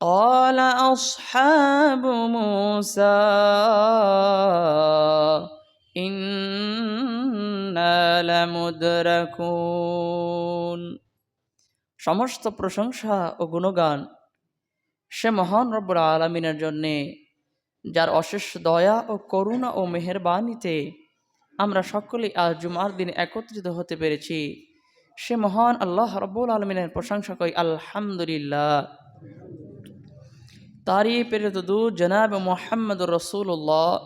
قال أصحاب موسى إنا لمدركون সমস্ত প্রশংসা ও গুণগান সে মহান রব্বুল আলমিনের জন্যে যার অশেষ দয়া ও করুণা ও মেহেরবানিতে আমরা সকলেই আজ জুমার দিন একত্রিত হতে পেরেছি সে মহান আল্লাহ রব্বুল আলমিনের প্রশংসা করি আলহামদুলিল্লাহ তারই প্রেরিত জনাব মোহাম্মদ রসুল্লাহ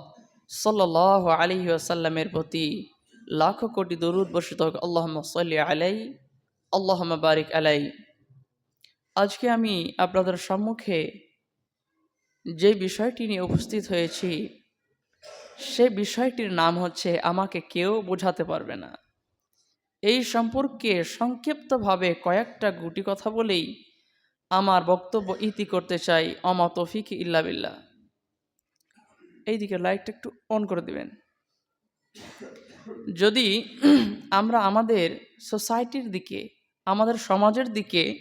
সাল্লাহ আলী আসাল্লামের প্রতি লাখো কোটি দরুদ বসিত হোক। আল্লাহ সাল্লি আলাই আল্লাহ বারিক আলাই আজকে আমি আপনাদের সম্মুখে যে বিষয়টি নিয়ে উপস্থিত হয়েছি সে বিষয়টির নাম হচ্ছে আমাকে কেউ বোঝাতে পারবে না। এই সম্পর্কে সংক্ষিপ্তভাবে কয়েকটা গুটি কথা বলেই আমার বক্তব্য ইতি করতে চাই, অমা তফিক ইল্লা বিল্লাহ। এইদিকে লাইটটা একটু অন করে দিবেন। যদি আমরা আমাদের সোসাইটির দিকে, আমাদের সমাজের দিকে,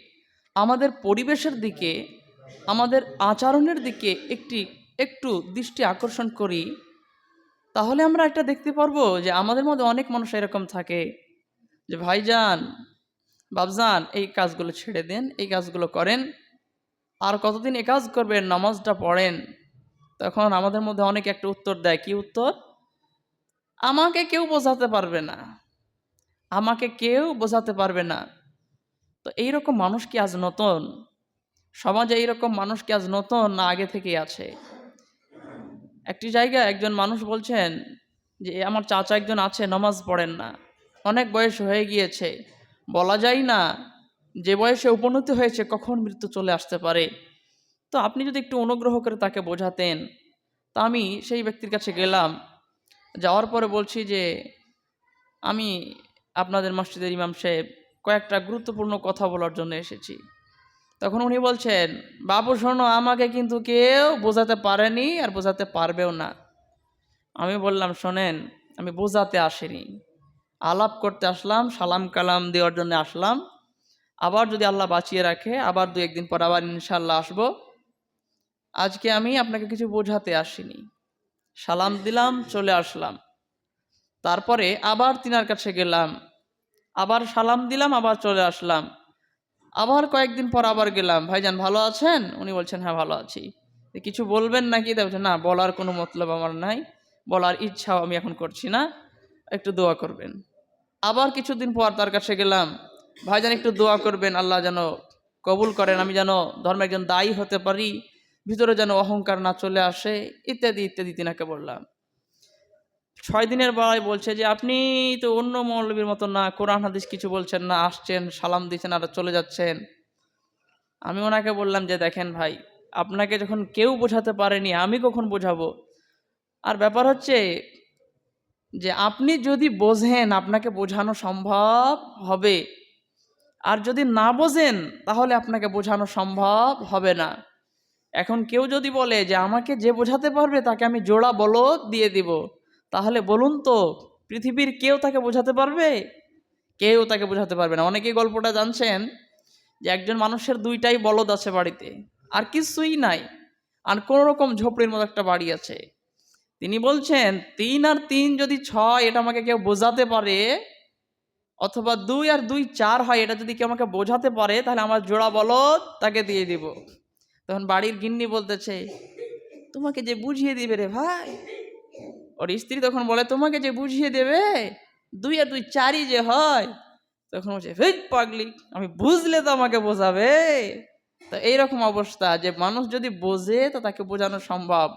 আমাদের পরিবেশের দিকে, আমাদের আচরণের দিকে একটি, একটু দৃষ্টি আকর্ষণ করি, তাহলে আমরা একটা দেখতে পারব যে আমাদের মধ্যে অনেক মানুষ এরকম থাকে। যে ভাইজান বাবজান এই কাজগুলো ছেড়ে দেন, এই কাজগুলো করেন। আর কতদিন এ কাজ করবেন, নামাজটা পড়েন, তখন আমাদের মধ্যে অনেকে একটা উত্তর দেয়, কি উত্তর? আমাকে কেউ বোঝাতে পারবে না। আমাকে কেউ বোঝাতে পারবে না। তো এইরকম মানুষ কি আজ নতুন? সমাজে এইরকম মানুষ কি আজ নতুন না আগে থেকেই আছে? একটি জায়গায় একজন মানুষ বলছেন যে, আমার চাচা একজন আছে, নমাজ পড়েন না। অনেক বয়স হয়ে গিয়েছে। বলা যায় না যে বয়সে উপনীত হয়েছে কখন মৃত্যু চলে আসতে পারে। তো আপনি যদি একটু অনুগ্রহ করে তাকে বোঝাতেন, তা আমি সেই ব্যক্তির কাছে গেলাম। যাওয়ার পরে বলছি যে, আমি আপনাদের মসজিদের ইমাম সাহেব, কয়েকটা গুরুত্বপূর্ণ কথা বলার জন্য এসেছি। তখন উনি বলছেন, বাবু, শোনো, আমাকে কিন্তু কেউ বোঝাতে পারেনি আর বোঝাতে পারবেও না। আমি বললাম, শোনেন, আমি বোঝাতে আসিনি। আলাপ করতে আসলাম, সালাম কালাম দেওয়ার জন্য আসলাম। আবার যদি আল্লাহ বাঁচিয়ে রাখে, আবার দু একদিন পর আবার ইনশাল্লাহ আসব। আজকে আমি আপনাকে কিছু বোঝাতে আসিনি। সালাম দিলাম, চলে আসলাম। তারপরে আবার তিনার কাছে গেলাম। আবার সালাম দিলাম, আবার চলে আসলাম। আবার কয়েকদিন পর আবার গেলাম। ভাইজান, ভালো আছেন? উনি বলছেন হ্যাঁ ভালো আছি। কিছু বলবেন নাকি? বলছেন না, বলার কোনো মতলব আমার নাই। বলার ইচ্ছাও আমি এখন করছি না। একটু দোয়া করবেন। আবার কিছুদিন পর তার কাছে গেলাম ভাইজান একটু দোয়া করবেন, আল্লাহ যেন কবুল করেন, আমি যেন ধর্মে একজন দায়ী হতে পারি, ভিতরে যেন অহংকার না চলে আসে, ইত্যাদি ইত্যাদি তিনাকে বললাম। ছয় দিনের বেলায় বলছে যে, আপনি তো অন্য মৌলবীর মতো না, কোরআন, হাদিস কিছু বলছেন না, আসছেন, সালাম দিচ্ছেন আর চলে যাচ্ছেন। আমি ওনাকে বললাম যে, দেখেন ভাই, আপনাকে যখন কেউ বোঝাতে পারেনি, আমি কখন বোঝাবো? আর ব্যাপার হচ্ছে যে আপনি যদি বোঝেন আপনাকে বোঝানো সম্ভব হবে। আর যদি না বোঝেন, তাহলে আপনাকে বোঝানো সম্ভব হবে না। এখন কেউ যদি বলে যে আমাকে যে বোঝাতে পারবে তাকে আমি জোড়া বলদ দিয়ে দিব। তাহলে বলুন তো, পৃথিবীর কেউ তাকে বোঝাতে পারবে? কেউ তাকে বোঝাতে পারবে না। অনেকেই গল্পটা জানছেন যে একজন মানুষের দুইটাই বলদ আছে বাড়িতে। আর কিছুই নাই। আর কোনো রকম ঝোপড়ির মতো একটা বাড়ি আছে। তিনি বলছেন, তিন আর তিন যদি ছয়, এটা আমাকে কেউ বোঝাতে পারে, অথবা দুই আর দুই চার হয়, এটা যদি কেউ আমাকে বোঝাতে পারে, তাহলে আমার জোড়া বলদ তাকে দিয়ে দিব। তখন বাড়ির গিন্নি বলতেছে, তোমাকে যে বুঝিয়ে দিবে রে ভাই? ওর স্ত্রী তখন বলে, তোমাকে যে বুঝিয়ে দেবে, দুই আর দুই চারই যে হয়? তখন বলছে ভেজ পাগলি, আমি বুঝলে তো আমাকে বোঝাবে। তো এইরকম অবস্থা, যে মানুষ যদি বোঝে, তো তাকে বোঝানো সম্ভব।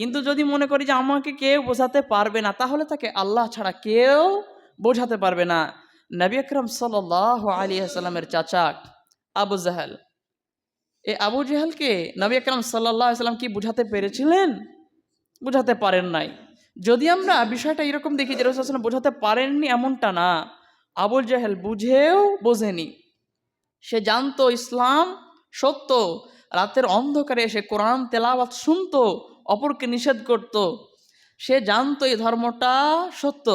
কিন্তু যদি মনে করি যে আমাকে কেউ বোঝাতে পারবে না, তাহলে তাকে আল্লাহ ছাড়া কেউ বোঝাতে পারবে না। নবী আকরম সাল আলী আসসালামের চাচা আবু জাহাল। এ আবু জাহালকে নবী আকরম সাল্লাহ সাল্লাম কি বুঝাতে পেরেছিলেন? বুঝাতে পারেন নাই। যদি আমরা বিষয়টা এরকম দেখি যে রসুলাম বোঝাতে পারেননি এমনটা না আবুল জাহেল বুঝেও বোঝেনি। সে জানতো ইসলাম সত্য, রাতের অন্ধকারে এসে কোরআন তেলাওয়াত শুনতো অপরকে নিষেধ করত। সে জানতো এই ধর্মটা সত্য।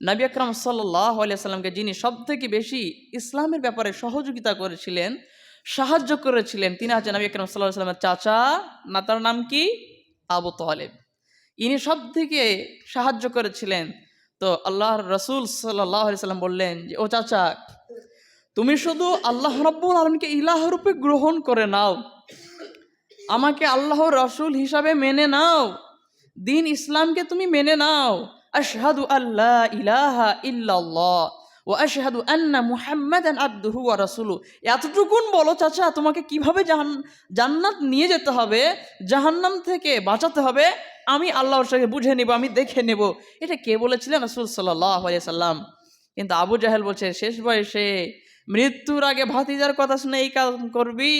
নবী আকরাম সাল্লাহ আলিয়াল্লামকে যিনি সব থেকে বেশি ইসলামের ব্যাপারে সহযোগিতা করেছিলেন, সাহায্য করেছিলেন, তিনি আছেন নবী আকরম সাল্লাহ সাল্লামের চাচা। না তার নাম কি? আবু তালেব। ইনি সব থেকে সাহায্য করেছিলেন। তো আল্লাহ রসুল সাল্লাহ সাল্লাম বললেন যে, ও চাচা, তুমি শুধু আল্লাহ রব্বুল আলমকে ইলাহ রূপে গ্রহণ করে নাও। আমাকে আল্লাহ রসুল হিসাবে মেনে নাও। দিন ইসলামকে তুমি মেনে নাও। আশহাদু আল্লাহ ইলাহা ইল্লাল্লাহ ও আশহাদু আন্না মুহাম্মাদান আবদুহু ওয়া রাসূলু এতটুকুন বলো চাচা, তোমাকে কীভাবে জাহান, জান্নাত নিয়ে যেতে হবে, জাহান্নাম থেকে বাঁচাতে হবে, আমি আল্লাহর সঙ্গে বুঝে নেব, আমি দেখে নেব। এটা কে বলেছিলেন রাসূল সাল্লাল্লাহু আলাইহি সাল্লাম? কিন্তু আবু জাহেল বলছে, শেষ বয়সে মৃত্যুর আগে ভাতিজার কথা শুনে এই কাজ করবি?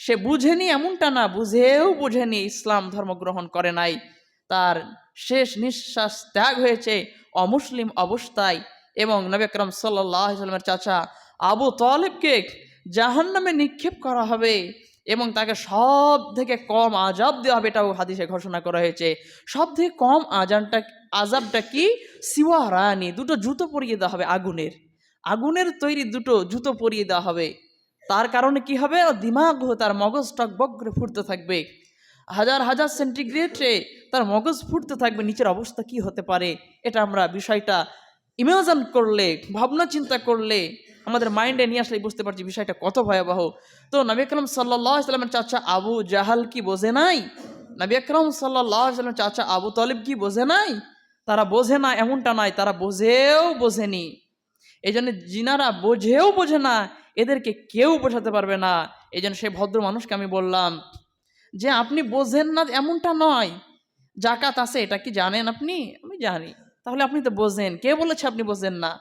সে বুঝেনি, এমনটা না, বুঝেও বুঝেনি ইসলাম ধর্ম গ্রহণ করে নাই। তার শেষ নিঃশ্বাস ত্যাগ হয়েছে অমুসলিম অবস্থায় এবং নবী সাল্লামের চাচা আবু তালেবকে জাহান্নামে নিক্ষেপ করা হবে এবং তাকে সব থেকে কম আজাব দেওয়া হবে, এটাও হাদিসে ঘোষণা করা হয়েছে। সব থেকে কম আজানটা আজাবটা কি? সিওয়া রানি, দুটো জুতো পরিয়ে দেওয়া হবে আগুনের। আগুনের তৈরি দুটো জুতো পরিয়ে দেওয়া হবে। তার কারণে কি হবে? দিমাগ তার মগজ টকবক করে ফুটতে থাকবে। হাজার হাজার সেন্টিগ্রেডে তার মগজ ফুটতে থাকবে। নিচের অবস্থা কি হতে পারে? এটা আমরা বিষয়টা ইমাজিন করলে, ভাবনা চিন্তা করলে আমাদের মাইন্ডে নিয়ে আসলে বুঝতে পারছি বিষয়টা কত ভয়াবহ। তো নবী আকরম সাল্লাহ সাল্লামের চাচা আবু জাহাল কি বোঝে নাই? নবী আকরম সাল্লাহ সাল্লামের চাচা আবু তলিব কি বোঝে নাই? তারা বোঝে না, এমনটা নয় তারা বোঝেও বোঝেনি। এই জন্য জিনারা বোঝেও বোঝে না। এদেরকে কেউ বোঝাতে পারবে না। এই জন্য সেই ভদ্র মানুষকে আমি বললাম যে, আপনি বোঝেন না এমনটা নয়। জাকাত আছে, এটা কি জানেন আপনি? আমি জানি। তাহলে আপনি তো বোঝেন। কে বলেছে আপনি বোঝেন না?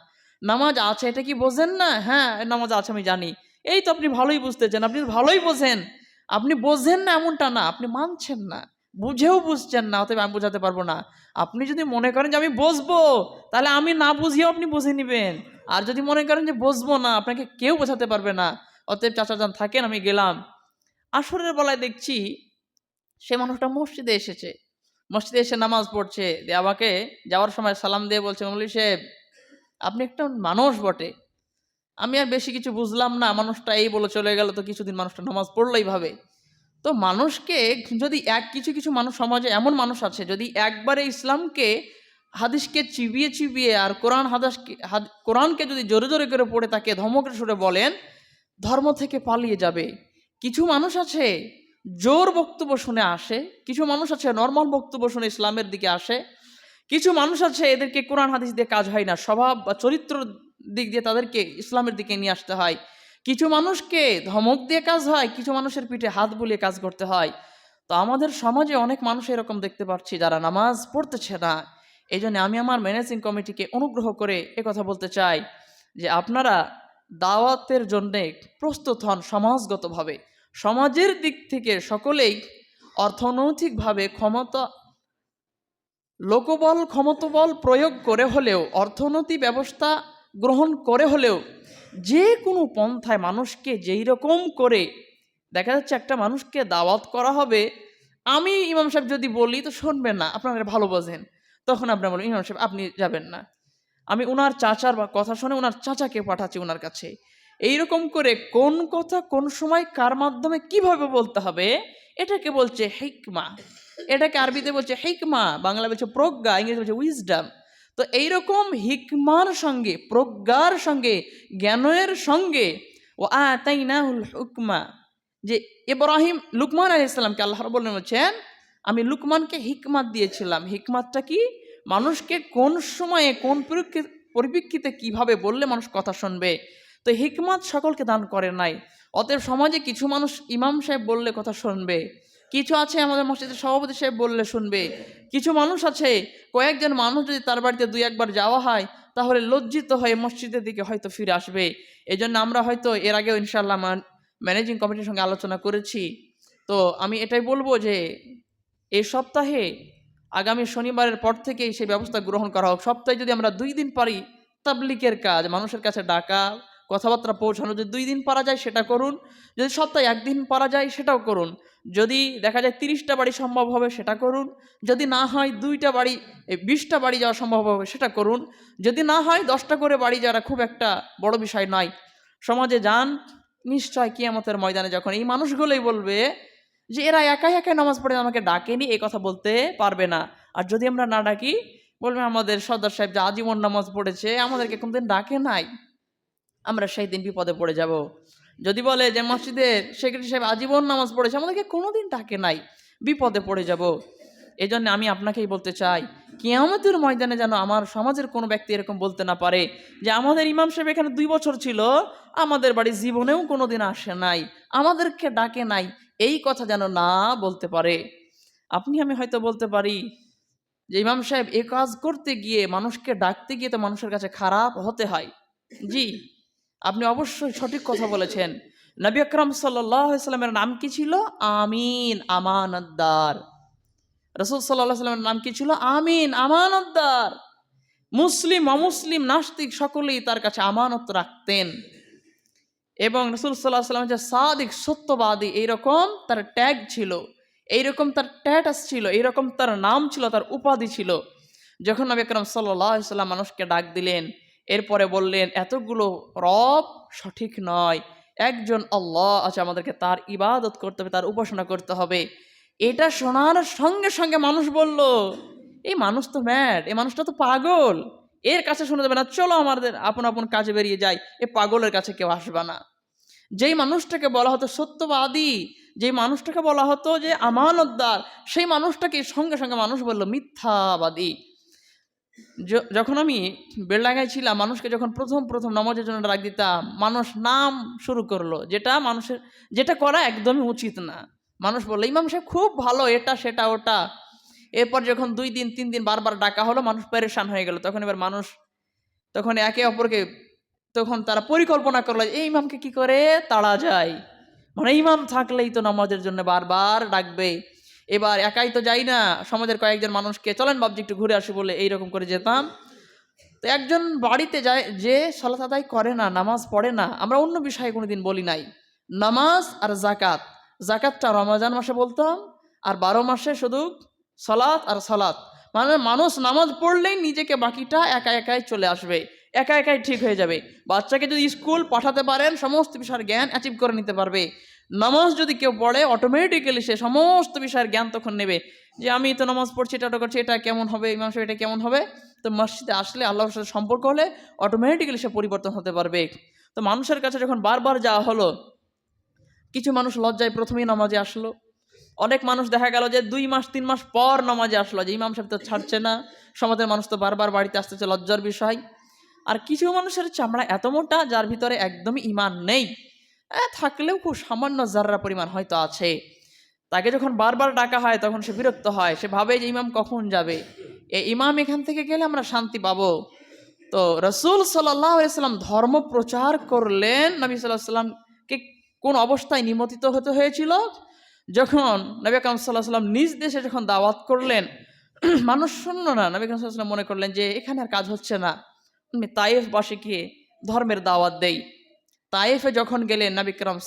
নামাজ আছে, এটা কি বোঝেন না? হ্যাঁ নামাজ আছে, আমি জানি। এই তো আপনি ভালোই বুঝতেছেন, আপনি ভালোই বোঝেন। আপনি বোঝেন না এমনটা না, আপনি মানছেন না। বুঝেও বুঝছেন না, অতএব আমি বোঝাতে পারব না। আপনি যদি মনে করেন যে আমি বসবো, তাহলে আমি না বুঝিয়েও আপনি বুঝে নেবেন। আর যদি মনে করেন যে বসবো না, আপনাকে কেউ বোঝাতে পারবে না। অতএব চাচা যান থাকেন, আমি গেলাম। আসরের বেলায় দেখছি সে মানুষটা মসজিদে এসেছে। মসজিদে এসে নামাজ পড়ছে। দিয়ে আমাকে যাওয়ার সময় সালাম দিয়ে বলছে, মৌলি সাহেব, আপনি একটা মানুষ বটে। আমি আর বেশি কিছু বুঝলাম না, মানুষটা এই বলে চলে গেল তো কিছুদিন মানুষটা নামাজ পড়লোই ভাবে। তো মানুষকে যদি এক, কিছু কিছু মানুষ, সমাজে এমন মানুষ আছে, যদি একবারে ইসলামকে, হাদিসকে চিবিয়ে চিবিয়ে আর কোরআন হাদাসকে, হাদ- কোরআনকে যদি জোরে জোরে করে পড়ে তাকে ধমকের সুরে বলেন, ধর্ম থেকে পালিয়ে যাবে। কিছু মানুষ আছে, জোর বক্তব্য শুনে আসে, কিছু মানুষ আছে নর্মাল বক্তব্য শুনে ইসলামের দিকে আসে। কিছু মানুষ আছে, এদেরকে কোরআন, হাদিস দিয়ে কাজ হয় না, স্বভাব বা চরিত্র দিক দিয়ে তাদেরকে ইসলামের দিকে নিয়ে আসতে হয়। কিছু মানুষকে ধমক দিয়ে কাজ হয়, কিছু মানুষের পিঠে হাত বুলিয়ে কাজ করতে হয়। তো আমাদের সমাজে অনেক মানুষ এরকম দেখতে পাচ্ছি যারা নামাজ পড়তেছে না। এই জন্য আমি আমার ম্যানেজিং কমিটিকে অনুগ্রহ করে কথা বলতে চাই যে আপনারা দাওয়াতের জন্যে প্রস্তুত হন সমাজগতভাবে। সমাজের দিক থেকে সকলেই অর্থনৈতিকভাবে ক্ষমতা, লোকবল, ক্ষমতাবল প্রয়োগ করে হলেও, অর্থনৈতিক ব্যবস্থা গ্রহণ করে হলেও যে কোনো পন্থায় মানুষকে যেই রকম করে দেখা যাচ্ছে একটা মানুষকে দাওয়াত করা হবে, আমি ইমাম সাহেব যদি বলি, তো শুনবেন না, আপনারা ভালো বোঝেন। তখন আপনার বলবেন, ইমাম সাহেব, আপনি যাবেন না। আমি ওনার চাচার বা কথা শুনে ওনার চাচাকে পাঠাচ্ছি ওনার কাছে। এইরকম করে কোন কথা কোন সময় কার মাধ্যমে কীভাবে বলতে হবে, এটাকে বলছে হিকমা। এটাকে আরবিতে বলছে হিকমা বাংলা বলছে প্রজ্ঞা ইংরেজি বলছে উইজডাম তো এইরকম হিকমার সঙ্গে, প্রজ্ঞার সঙ্গে, জ্ঞানের সঙ্গে, ও আ তাই না হুকমা, যে ইব্রাহিম লুকমান আলি ইসলামকে আল্লাহ বললেন বলছেন, আমি লুকমানকে হিকমাত দিয়েছিলাম। হিকমাতটা কি? মানুষকে কোন সময়ে, কোন পরিপ্রেক্ষি- পরিপ্রেক্ষিতে কীভাবে বললে মানুষ কথা শুনবে? তো হিকমাত সকলকে দান করে নাই। অতএব সমাজে কিছু মানুষ ইমাম সাহেব বললে কথা শুনবে। কিছু আছে আমাদের মসজিদের সভাপতি সাহেব বললে শুনবে। কিছু মানুষ আছে, কয়েকজন মানুষ যদি তার বাড়িতে দুই একবার যাওয়া হয়, তাহলে লজ্জিত হয়ে মসজিদের দিকে হয়তো ফিরে আসবে। এই জন্য আমরা হয়তো এর আগেও ইনশাল্লাহ ম্যানেজিং কমিটির সঙ্গে আলোচনা করেছি। তো আমি এটাই বলব যে এই সপ্তাহে, আগামী শনিবারের পর থেকেই সেই ব্যবস্থা গ্রহণ করা হোক। সপ্তাহে যদি আমরা দুই দিন পারি তাবলিকের কাজ, মানুষের কাছে ডাকা কথাবার্তা পৌঁছানো যদি দুই দিন পারা যায় সেটা করুন, যদি সপ্তাহে একদিন পারা যায় সেটাও করুন, যদি দেখা যায় তিরিশটা বাড়ি সম্ভব হবে সেটা করুন, যদি না হয় দুইটা বাড়ি বিশটা বাড়ি যাওয়া সম্ভব হবে সেটা করুন, যদি না হয় দশটা করে বাড়ি যাওয়াটা খুব একটা বড় বিষয় নয়। সমাজে যান, নিশ্চয় কিয়ামতের ময়দানে যখন এই মানুষগুলোই বলবে যে, এরা একাই একাই নামাজ পড়ে আমাকে ডাকেনি এই কথা বলতে পারবে না। আর যদি আমরা না ডাকি, বলবে আমাদের সর্দার সাহেব যে, আজীবন নামাজ পড়েছে, আমাদেরকে কোনদিন ডাকে নাই। আমরা সেই দিন বিপদে পড়ে যাব। যদি বলে যে মসজিদের সেক্রেটারি সাহেব আজীবন নামাজ পড়েছে, আমাদেরকে কোনোদিন ডাকে নাই, বিপদে পড়ে যাব। এই জন্য আমি আপনাকেই বলতে চাই, কিয়ামতের ময়দানে যেন আমার সমাজের কোনো ব্যক্তি এরকম বলতে না পারে যে, আমাদের ইমাম সাহেব এখানে দুই বছর ছিল, আমাদের বাড়ি জীবনেও কোনো দিন আসে নাই, আমাদেরকে ডাকে নাই। এই কথা যেন না বলতে পারে। আপনি, আমি হয়তো বলতে পারি যে, ইমাম সাহেব এ কাজ করতে গিয়ে, মানুষকে ডাকতে গিয়ে তো মানুষের কাছে খারাপ হতে হয়। জি। আপনি অবশ্যই সঠিক কথা বলেছেন। নবী আকরম সাল্লামের নাম কি ছিল? আমিন, আমানতদার। রসুল সাল্লামের নাম কি ছিল? আমিন, আমানতদার। মুসলিম, অমুসলিম, নাস্তিক সকলেই তার কাছে আমানত রাখতেন। এবং রসুল সাল্লাহ সাল্লাম যে সাদিক, সত্যবাদী এইরকম তার ট্যাগ ছিল, এইরকম তার ট্যাটাস ছিল, এইরকম তার নাম ছিল, তার উপাধি ছিল। যখন নবী আকরম সাল্লাহ সাল্লাম মানুষকে ডাক দিলেন এরপরে বললেন, এতগুলো রব সঠিক নয়। একজন আল্লাহ আছে আমাদেরকে তার ইবাদত করতে হবে, তার উপাসনা করতে হবে। এটা শোনার সঙ্গে সঙ্গে মানুষ বলল, এই মানুষ তো ম্যাড, এই মানুষটা তো পাগল। এর কাছে শোনা যাবে না, চলো আমাদের আপন আপন কাজে বেরিয়ে যাই, এ পাগলের কাছে কেউ আসবে না। যেই মানুষটাকে বলা হতো সত্যবাদী, যেই মানুষটাকে বলা হতো যে আমানতদার, সেই মানুষটাকে সঙ্গে সঙ্গে মানুষ বলল, মিথ্যাবাদী। যখন আমি বেড়লাগায় ছিলাম, মানুষকে যখন প্রথম প্রথম নামাজের জন্য ডাক দিতাম, মানুষ নাম শুরু করল। যেটা মানুষের, যেটা করা একদমই উচিত না। মানুষ বলল, ইমাম সাহেব খুব ভালো, এটা, সেটা, ওটা। এরপর যখন দুই দিন, তিন দিন বারবার ডাকা হলো, মানুষ পরেশান হয়ে গেল। তখন এবার মানুষ, তখন একে অপরকে, তখন তারা পরিকল্পনা করল, এই ইমামকে কি করে তাড়া যায়? মানে ইমাম থাকলেই তো নামাজের জন্য বারবার ডাকবে। এবার একাই তো যাই না, সমাজের কয়েকজন মানুষকে চলেন বাবজি একটু ঘুরে আসি বলে এইরকম করে যেতাম। তো একজন বাড়িতে যায়, যে সলাত আদায় করে না, নামাজ পড়ে না, আমরা অন্য বিষয়ে কোনোদিন বলি নাই। নামাজ আর জাকাত জাকাতটা রমজান মাসে বলতাম আর বারো মাসে শুধু সলাৎ আর সলাৎ মানে মানুষ নামাজ পড়লেই নিজেকে বাকিটা একা একাই চলে আসবে একা একাই ঠিক হয়ে যাবে। বাচ্চাকে যদি স্কুল পাঠাতে পারেন, সমস্ত বিষয়ের জ্ঞান অ্যাচিভ করে নিতে পারবে। নামাজ যদি কেউ পড়ে অটোমেটিক্যালি সে সমস্ত বিষয়ের জ্ঞান তখন নেবে। যে আমি তো নামাজ পড়ছি, এটা করছি, এটা কেমন হবে, ইমাম সাহেব, এটা কেমন হবে? তো মসজিদে আসলে আল্লাহর সাথে সম্পর্ক হলে অটোমেটিক্যালি সে পরিবর্তন হতে পারবে। তো মানুষের কাছে যখন বারবার যাওয়া হলো, কিছু মানুষ লজ্জায় প্রথমেই নামাজে আসলো। অনেক মানুষ দেখা গেল যে দুই মাস, তিন মাস পর নামাজে আসলো যে ইমাম সাহেব তো ছাড়ছে না, সমাজের মানুষ তো বারবার বাড়িতে আসতেছে, লজ্জার বিষয়। আর কিছু মানুষের চামড়া এত মোটা যার ভিতরে একদমই ইমান নেই। থাকলেও খুব সামান্য জাররা পরিমাণ হয়তো আছে। তাকে যখন বারবার ডাকা হয়, তখন সে বিরক্ত হয়। সে ভাবে যে ইমাম কখন যাবে? এ ইমাম এখান থেকে গেলে আমরা শান্তি পাবো। তো রসুল সাল্লাম ধর্ম প্রচার করলেন। নবী সাল্লাহ সাল্লামকে কোন অবস্থায় নিমন্ত্রিত হতে হয়েছিল? যখন নবী আকরম সাল্লাহ সাল্লাম নিজ দেশে যখন দাওয়াত করলেন, মানুষ শুনলো না। নবী আকরম সাল্লাম মনে করলেন যে, এখানে আর কাজ হচ্ছে না। আমি তাইফবাসীকে ধর্মের দাওয়াত দেই। তাইফে যখন গেলেন নবী করম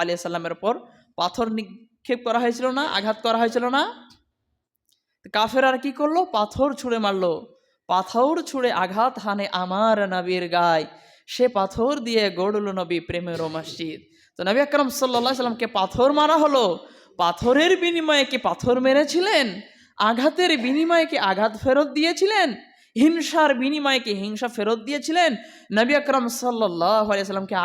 আলিয়া সাল্লামের ওপর পাথর নিক্ষেপ করা হয়েছিল না, আঘাত করা হয়েছিল না? কাফের আর কি করল? পাথর ছুঁড়ে মারলো। পাথর ছুঁড়ে আঘাত হানে আমার নবীর গায়ে। সে পাথর দিয়ে গড়ল নবী প্রেমের মসজিদ। তো নবী আকরম সাল্লাহ সাল্লামকে পাথর মারা হলো। পাথরের বিনিময়ে কি পাথর মেরেছিলেন? আঘাতের বিনিময়ে কি আঘাত ফেরত দিয়েছিলেন? হিংসার বিনিময়ে কি হিংসা ফেরত দিয়েছিলেন? নবী আকরম সাল্লাহ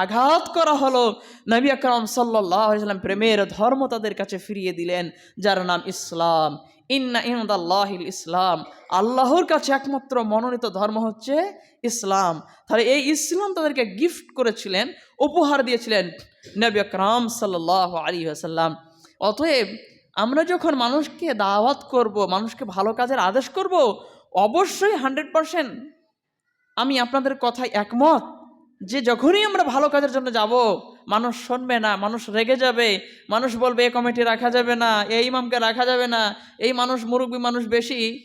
আঘাত করা হলো। নবী আকরম সাল্লাহ প্রেমের ধর্ম তাদের কাছে ফিরিয়ে দিলেন, যার নাম ইসলাম। ইন্না ইন্দাল্লাহিল ইসলাম, আল্লাহর কাছে একমাত্র মনোনীত ধর্ম হচ্ছে ইসলাম। তাহলে এই ইসলাম তাদেরকে গিফট করেছিলেন, উপহার দিয়েছিলেন নবী আকরাম সাল্লাহ আলী আসাল্লাম অতএব আমরা যখন মানুষকে দাওয়াত করব, মানুষকে ভালো কাজের আদেশ করব অবশ্যই হান্ড্রেড পারসেন্ট আমি আপনাদের কথায় একমত যে যখনই আমরা ভালো কাজের জন্য যাব, মানুষ শুনবে না, মানুষ রেগে যাবে, মানুষ বলবে, এ কমিটি রাখা যাবে না এই ইমামকে রাখা যাবে না, এই মানুষ মুরব্বী মানুষ বেশি,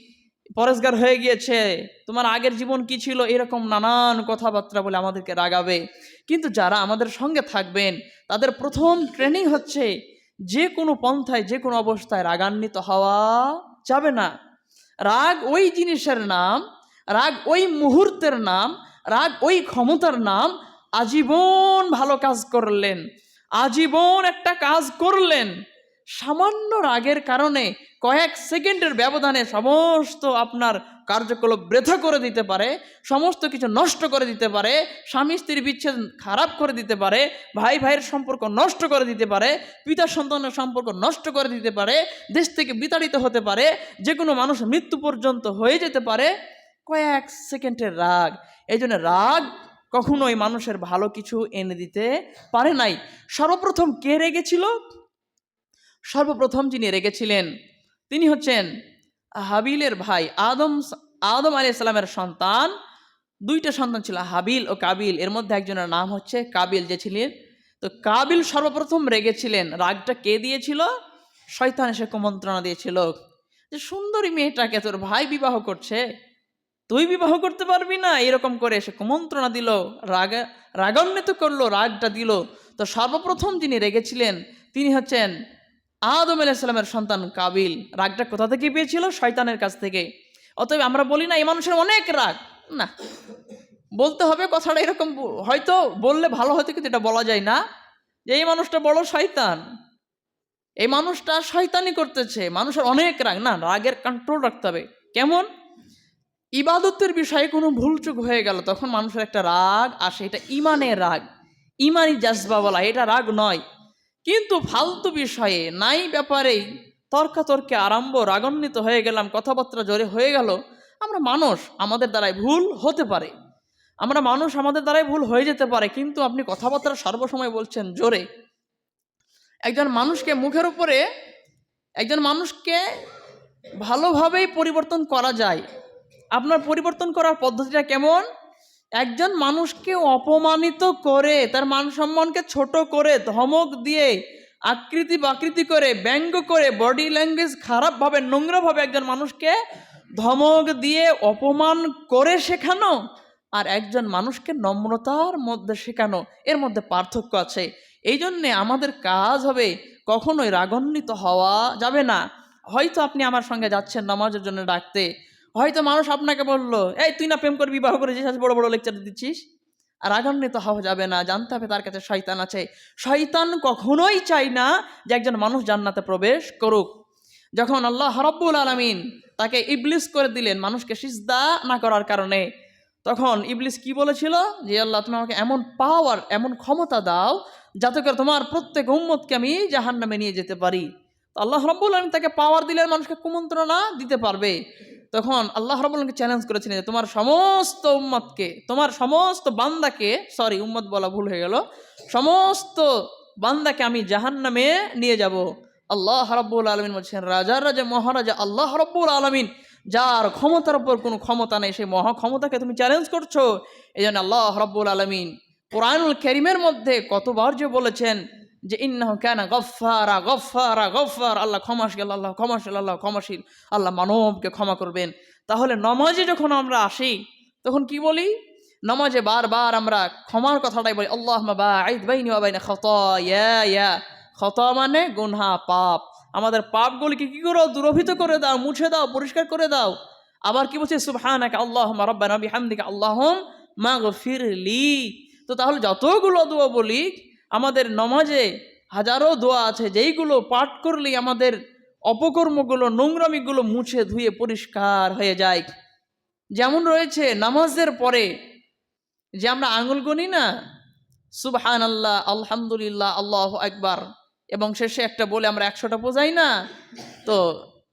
পরেশগার হয়ে গিয়েছে, তোমার আগের জীবন কি ছিল? এরকম নানান কথাবার্তা বলে আমাদেরকে রাগাবে। কিন্তু যারা আমাদের সঙ্গে থাকবেন, তাদের প্রথম ট্রেনিং হচ্ছে যে কোনো পন্থায়, যে কোনো অবস্থায় রাগান্বিত হওয়া যাবে না। রাগ ওই জিনিসের নাম, রাগ ওই মুহূর্তের নাম, রাগ ওই ক্ষমতার নাম, আজীবন ভালো কাজ করলেন, আজীবন একটা কাজ করলেন। সামান্য রাগের কারণে কয়েক সেকেন্ডের ব্যবধানে সমস্ত আপনার কার্যকলাপ বৃথা করে দিতে পারে, সমস্ত কিছু নষ্ট করে দিতে পারে, স্বামী স্ত্রীর বিচ্ছেদ খারাপ করে দিতে পারে, ভাই ভাইয়ের সম্পর্ক নষ্ট করে দিতে পারে, পিতা সন্তানের সম্পর্ক নষ্ট করে দিতে পারে, দেশ থেকে বিতাড়িত হতে পারে যে কোনো মানুষ মৃত্যু পর্যন্ত হয়ে যেতে পারে, কয়েক সেকেন্ডের রাগ। এই জন্য রাগ কখনোই মানুষের ভালো কিছু এনে দিতে পারে নাই। সর্বপ্রথম কে রেগেছিল? সর্বপ্রথম যিনি রেগেছিলেন, তিনি হচ্ছেন হাবিলের ভাই আদম আদম আলী ইসলামের সন্তান। দুইটা সন্তান ছিল, হাবিল ও কাবিল। এর মধ্যে একজনের নাম হচ্ছে কাবিল, যে ছিলেন তো কাবিল সর্বপ্রথম রেগেছিলেন। রাগটা কে দিয়েছিল? শয়তান এসে কুমন্ত্রণা দিয়েছিল যে, সুন্দরী মেয়েটাকে তোর ভাই বিবাহ করছে। তুই বিবাহ করতে পারবি না? এরকম করে এসে কুমন্ত্রণা দিল, রাগ, রাগান্বিত করল, রাগটা দিল। তো সর্বপ্রথম যিনি রেগেছিলেন, তিনি হচ্ছেন আদম আলাইসাল্লামের সন্তান কাবিল। রাগটা কোথা থেকে পেয়েছিল? শয়তানের কাছ থেকে। অতএব আমরা বলি না, এই মানুষের অনেক রাগ। না। বলতে হবে কথাটা এরকম, হয়তো বললে ভালো হয়তো কিন্তু এটা বলা যায় না। যে এই মানুষটা বড় শয়তান। এই মানুষটা শয়তানি করতেছে। মানুষের অনেক রাগ। না, রাগের কন্ট্রোল রাখতে হবে। কেমন? ইবাদতের বিষয়ে কোনো ভুলচুক হয়ে গেল, তখন মানুষের একটা রাগ আসে। এটা ইমানের রাগ। ইমানি জাজবা বলা, এটা রাগ নয়। কিন্তু ফালতু বিষয়ে নাই ব্যাপারেই তর্কাতর্কে আরম্ভ রাগান্বিত হয়ে গেলাম, কথাবার্তা জোরে হয়ে গেল। আমরা মানুষ, আমাদের দ্বারাই ভুল হতে পারে। আমরা মানুষ, আমাদের দ্বারাই ভুল হয়ে যেতে পারে, কিন্তু আপনি কথাবার্তা সর্বসময় বলছেন জোরে। একজন মানুষকে মুখের উপরে, একজন মানুষকে ভালোভাবেই পরিবর্তন করা যায়। আপনার পরিবর্তন করার পদ্ধতিটা কেমন? একজন মানুষকে অপমানিত করে, তার মান সম্মানকে ছোট করে, ধমক দিয়ে, আকৃতি বাকৃতি করে, ব্যঙ্গ করে বডি ল্যাঙ্গুয়েজ খারাপভাবে, নোংরাভাবে একজন মানুষকে ধমক দিয়ে অপমান করে শেখানো আর একজন মানুষকে নম্রতার মধ্যে শেখানো, এর মধ্যে পার্থক্য আছে। এই জন্যে আমাদের কাজ হবে কখনোই রাগান্বিত হওয়া যাবে না। হয়তো আপনি আমার সঙ্গে যাচ্ছেন নামাজের জন্য ডাকতে। হয়তো মানুষ আপনাকে বলল, এই, তুই না প্রেম করে বিবাহ করেছিস, আজ বড় বড় লেকচার দিচ্ছিস? আর রাগান্বিত হওয়া যাবে না, জানতে হবে তার কাছে শয়তান আছে। শয়তান কখনোই চাই না যে একজন মানুষ জান্নাতে প্রবেশ করুক। যখন আল্লাহ রব্বুল আলমিন তাকে ইবলিস করে দিলেন মানুষকে সিজদা না করার কারণে, তখন ইবলিস কি বলেছিল? যে, আল্লাহ, তুমি আমাকে এমন পাওয়ার এমন ক্ষমতা দাও যাতে করে তোমার প্রত্যেক উম্মতকে আমি জাহান নামে নিয়ে যেতে পারি। আল্লাহ রব্বুল আলমিন তাকে পাওয়ার দিলেন মানুষকে কুমন্ত্রণা দিতে পারবে। তখন আল্লাহ রব্বুলকে চ্যালেঞ্জ করেছিলেন যে তোমার সমস্ত উম্মতকে, তোমার সমস্ত বান্দাকে সরি উম্মত বলা ভুল হয়ে গেল, সমস্ত বান্দাকে আমি জাহান নামে নিয়ে যাব। আল্লাহ রব্বুল আলমিন বলছেন রাজার রাজা, মহারাজা, আল্লাহ রব্বুল আলমিন, যার ক্ষমতার উপর কোনো ক্ষমতা নেই, সেই মহা ক্ষমতাকে তুমি চ্যালেঞ্জ করছ। এই জন্য আল্লাহ রব্বুল আলমিন কোরআনুল করিমের মধ্যে কতবার যে বলেছেন যে ইন্নাহ কেন গফারা গফারা গফার আল্লাহ ক্ষমাশীল আল্লাহ ক্ষমাশীল আল্লাহ ক্ষমাশীল। আল্লাহ মানবকে ক্ষমা করবেন। তাহলে নমাজে যখন আমরা আসি, তখন কি বলি? নমাজে বারবার আমরা ক্ষমার কথাটাই বলি আল্লাহ খত খত মানে গুনহা, পাপ। আমাদের পাপগুলিকে কি করো? দুরভিত করে দাও, মুছে দাও, পরিষ্কার করে দাও। আবার কি বলছে? সুবহানাকা আল্লাহ রব্বানা মা আল্লাহুম মাগফিরলি। তো তাহলে যতগুলো দোয়া বলি আমাদের নমাজে হাজারো দোয়া আছে, যেইগুলো পাঠ করলেই আমাদের অপকর্মগুলো, নোংরামিগুলো মুছে ধুয়ে পরিষ্কার হয়ে যায়। যেমন রয়েছে নামাজের পরে যে আমরা আঙুল গনি না সুবহান আল্লাহ আলহামদুলিল্লাহ, আল্লাহ একবার এবং শেষে একটা বলে আমরা একশোটা বোঝাই না, তো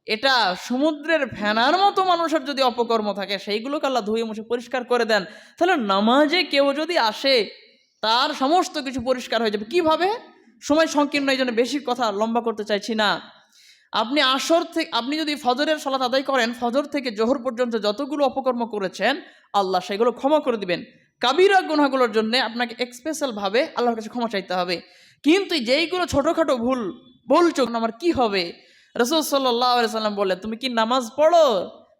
এটা সমুদ্রের ফেনার মতো মানুষের যদি অপকর্ম থাকে, সেইগুলোকে আল্লাহ ধুয়ে মুছে পরিষ্কার করে দেন। তাহলে নামাজে কেউ যদি আসে তার সমস্ত কিছু পরিষ্কার হয়ে যাবে। কীভাবে? সময় সংকীর্ণ এই জন্য বেশি কথা লম্বা করতে চাইছি না। আপনি আসর থেকে আপনি যদি ফজরের সলাত আদায় করেন, ফজর থেকে জোহর পর্যন্ত যতগুলো অপকর্ম করেছেন, আল্লাহ সেগুলো ক্ষমা করে দিবেন। কাবিরা গুনাগুলোর জন্য আপনাকে স্পেশালভাবে আল্লাহর কাছে ক্ষমা চাইতে হবে। কিন্তু যেইগুলো ছোটোখাটো ভুল বলছো আমার কি হবে? রসুল সাল্লাহ সাল্লাম বললেন, তুমি কি নামাজ পড়ো?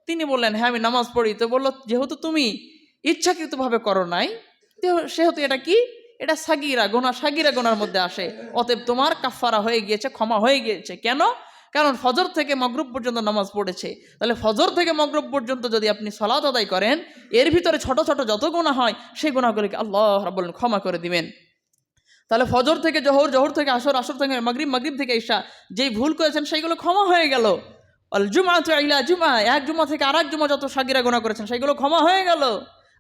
তিনি বললেন হ্যাঁ আমি নামাজ পড়ি। তো বলল, যেহেতু তুমি ইচ্ছাকৃতভাবে করো নাই সেহেতু এটা কি? এটা সাগিরা, গোনা, সাগিরা গোনার মধ্যে আসে। অতএব তোমার কাফারা হয়ে গিয়েছে, ক্ষমা হয়ে গিয়েছে। কেন? কারণ ফজর থেকে মগরুব পর্যন্ত নামাজ পড়েছে। তাহলে ফজর থেকে মগরব পর্যন্ত যদি আপনি সলাত আদায় করেন, এর ভিতরে ছোট ছোট যত গুণা হয়, সেই গুণাগুলিকে আল্লাহ আলামিন ক্ষমা করে দিবেন। তাহলে ফজর থেকে জহর জহর থেকে আসর আসর থেকে মাগরিব মাগরিব থেকে ঈশা, যেই ভুল করেছেন সেইগুলো ক্ষমা হয়ে গেল। জুমা তো জুমা এক জুমা থেকে আরেক জুমা যত সাগিরা গোনা করেছেন, সেইগুলো ক্ষমা হয়ে গেল।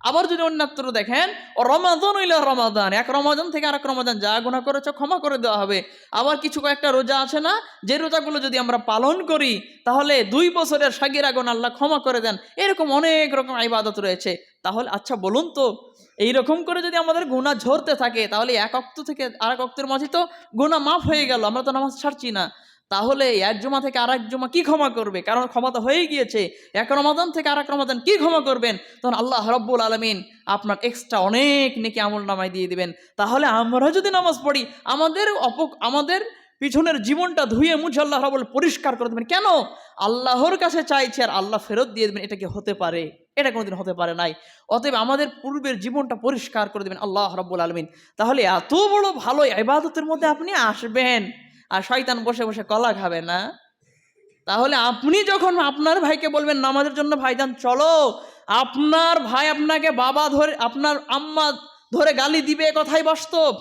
আবার যদি অন্যত্র দেখেন, রমাদান ইলা রমাদান। এক রমাদান থেকে আরেক রমাদান যা গুণা করেছে ক্ষমা করে দেওয়া হবে। আবার কিছু কয়েকটা রোজা আছে না, যে রোজাগুলো যদি আমরা পালন করি, তাহলে দুই বছরের সাগিরা গোনা আল্লাহ ক্ষমা করে দেন। এরকম অনেক রকম ইবাদত রয়েছে। তাহলে আচ্ছা বলুন তো এই রকম করে যদি আমাদের গুণা ঝরতে থাকে, তাহলে এক অক্ত থেকে আরেক অক্তের মাঝে তো গুণা মাফ হয়ে গেল। আমরা তো নামাজ ছাড়ছি না। তাহলে এক জমা থেকে আর এক জমা কি ক্ষমা করবে? কারণ ক্ষমা তো হয়েই গিয়েছে। এক রমাদান থেকে আর এক রমাদান কি ক্ষমা করবেন? তখন আল্লাহ রব্বুল আলমিন আপনার এক্সট্রা অনেক নেকি আমল নামায় দিয়ে দিবেন। তাহলে আমরা যদি নামাজ পড়ি, আমাদের অপ আমাদের পিছনের জীবনটা ধুয়ে মুছে আল্লাহ রব্বুল পরিষ্কার করে দেবেন। কেন? আল্লাহর কাছে চাইছে আর আল্লাহ ফেরত দিয়ে দেবেন, এটা কি হতে পারে? এটা কোনোদিন হতে পারে নাই। অতএব আমাদের পূর্বের জীবনটা পরিষ্কার করে দেবেন আল্লাহ রব্বুল আলমিন। তাহলে এত বড় ভালো ইবাদতের মধ্যে আপনি আসবেন। আর শয়তান বসে বসে কলা খাবে না। তাহলে আপনি যখন আপনার ভাইকে বলবেন, নামাজের জন্য ভাইজান, চলো। আপনার ভাই আপনাকে বাবা ধরে, আপনার আম্মা ধরে গালি দিবে, এ কথাই বাস্তব।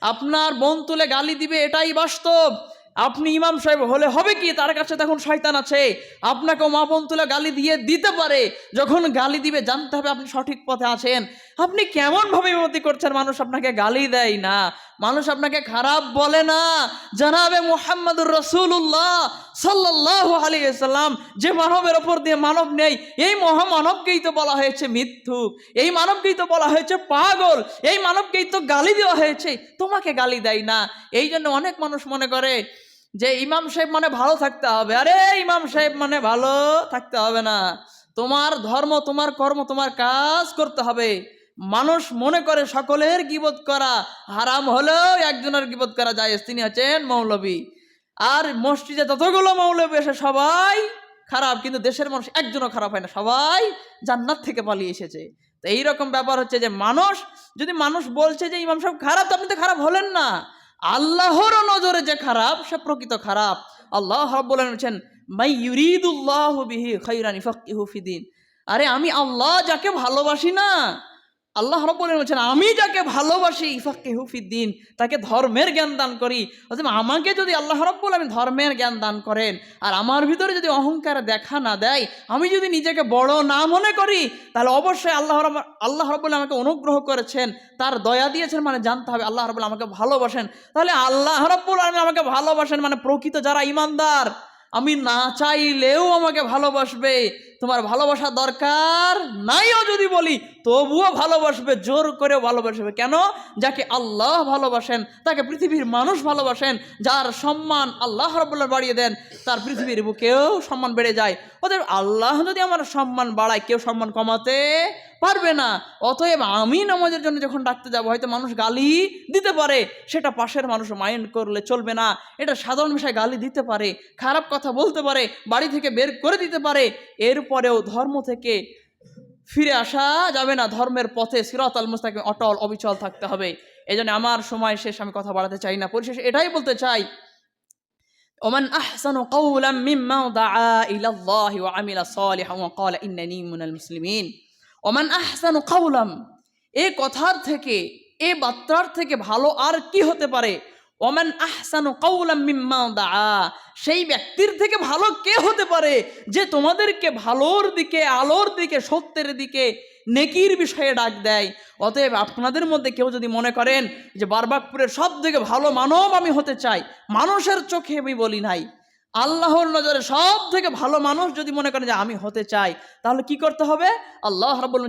আপনার বোন তুলে গালি দিবে, এটাই বাস্তব। আপনি ইমাম সাহেব হলে হবে কি? তার কাছে তখন শয়তান আছে। আপনাকে মা বোন তুলে গালি দিয়ে দিতে পারে। যখন গালি দিবে, জানতে হবে আপনি সঠিক পথে আছেন। আপনি কেমনভাবে বিমতি করছেন? মানুষ আপনাকে গালি দেয় না। মানুষ আপনাকে খারাপ বলে না। জানাবে মোহাম্মদুর রসুল্লাহ সাল্লাহ আলী সাল্লাম যে মানবের ওপর দিয়ে মানব নেই, এই মহামানবকেই তো বলা হয়েছে মিথ্যুক এই মানবকেই তো বলা হয়েছে পাগল, এই মানবকেই তো গালি দেওয়া হয়েছে, তোমাকে গালি দেয় না। এই জন্য অনেক মানুষ মনে করে যে ইমাম সাহেব মানে ভালো থাকতে হবে। আরে ইমাম সাহেব মানে ভালো থাকতে হবে না। তোমার ধর্ম, তোমার কর্ম, তোমার কাজ করতে হবে। মানুষ মনে করে সকলের গিবত করা হারাম হলেও একজনের গিবত করা যায় তিনি হচ্ছেন মৌলবী। আর মসজিদে যতগুলো মৌলবী এসে সবাই খারাপ, কিন্তু দেশের মানুষ একজনও খারাপ হয় না, সবাই জান্নাত থেকে পালিয়ে এসেছে। তো এইরকম ব্যাপার হচ্ছে যে মানুষ, যদি মানুষ বলছে যে ইমাম সাহেব খারাপ, তো আপনি তো খারাপ হলেন না। আল্লাহর নজরে যে খারাপ, সে প্রকৃত খারাপ। আল্লাহ বলেছেন মাই ইউরিদুল্লাহ বিহি খৈরানি ফকিহু ফিদিন আরে আমি আল্লাহ যাকে ভালোবাসি না আল্লাহ রব্বুল বলছেন, আমি যাকে ভালোবাসি ইফাকে হুফিদ্দিন তাকে ধর্মের জ্ঞান দান করি। আমাকে যদি আল্লাহ রব্বুল আমি ধর্মের জ্ঞান দান করেন, আর আমার ভিতরে যদি অহংকার দেখা না দেয়, আমি যদি নিজেকে বড় না মনে করি, তাহলে অবশ্যই আল্লাহ রব আল্লাহ রব্বুল আমাকে অনুগ্রহ করেছেন, তার দয়া দিয়েছেন মানে জানতে হবে আল্লাহ রব্বুল আমাকে ভালোবাসেন। তাহলে আল্লাহ রব্বুল আমি আমাকে ভালোবাসেন মানে প্রকৃত যারা ইমানদার। আমি না চাইলেও আমাকে ভালোবাসবে। তোমার ভালোবাসা দরকার নাইও যদি বলি, তবুও ভালোবাসবে, জোর করেও ভালোবাসবে। কেন? যাকে আল্লাহ ভালোবাসেন, তাকে পৃথিবীর মানুষ ভালোবাসেন, যার সম্মান আল্লাহ রব্বুল্লাহ বাড়িয়ে দেন, তার পৃথিবীর বুকেও সম্মান বেড়ে যায়। ওদের আল্লাহ যদি আমার সম্মান বাড়ায়, কেউ সম্মান কমাতে পারবে না। অতএব আমি নামাজের জন্য যখন ডাকতে যাব, হয়তো মানুষ গালি দিতে পারে। সেটা পাশের মানুষ মাইন্ড করলে চলবে না। এটা সাধারণ বিষয়ে গালি দিতে পারে, খারাপ কথা বলতে পারে, বাড়ি থেকে বের করে দিতে পারে। এরপরেও ধর্ম থেকে ফিরে আসা যাবে না। ধর্মের পথে সিরাত আল মুস্তাকিম অটল অবিচল থাকতে হবে। এই জন্য আমার সময় শেষ, আমি কথা বাড়াতে চাই না। পরিশেষে এটাই বলতে চাই। ওমান আহসানু দাআ ইলা আল্লাহ ওয়া আমিলা সালিহান ওয়া ক্বালা ইন্নানি মিনাল মুসলিমিন। ওমান আহসানু কাউলাম এ কথার থেকে, এ বার্তার থেকে ভালো আর কি হতে পারে? ওমান আহসানু কাউলাম মিম্মা দা সেই ব্যক্তির থেকে ভালো কে হতে পারে? যে তোমাদেরকে ভালোর দিকে, আলোর দিকে, সত্যের দিকে নেকির বিষয়ে ডাক দেয়। অতএব আপনাদের মধ্যে কেউ যদি মনে করেন যে বারবাকপুরের সব থেকে ভালো মানব আমি হতে চাই, মানুষের চোখে আমি বলি নাই। আল্লাহর নজরে সব থেকে ভালো মানুষ যদি মনে করেন যে আমি হতে চাই, তাহলে কি করতে হবে? আল্লাহ রাব্বুল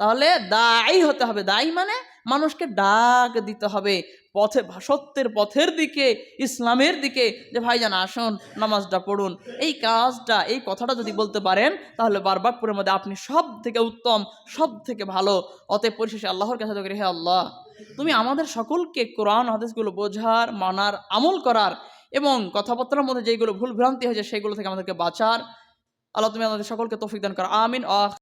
তাহলে দায়ী হতে হবে। দায়ী মানে মানুষকে ডাক দিতে হবে পথে, সত্যের পথের দিকে, ইসলামের দিকে, যে ভাইজান আসুন, নামাজটা পড়ুন। এই কাজটা, এই কথাটা যদি বলতে পারেন, তাহলে বারবাকপুরের মধ্যে আপনি সব থেকে উত্তম সব থেকে ভালো। অতএব পরিশেষে আল্লাহর কাছে হে আল্লাহ তুমি আমাদের সকলকে কোরআন, হাদিসগুলো বোঝার, মানার, আমল করার এবং কথাবার্তার মধ্যে যেগুলো ভুল ভ্রান্তি হয়েছে, সেগুলো থেকে আমাদেরকে বাঁচার। আল্লাহ তুমি আমাদের সকলকে তৌফিক দান কর। আমিন।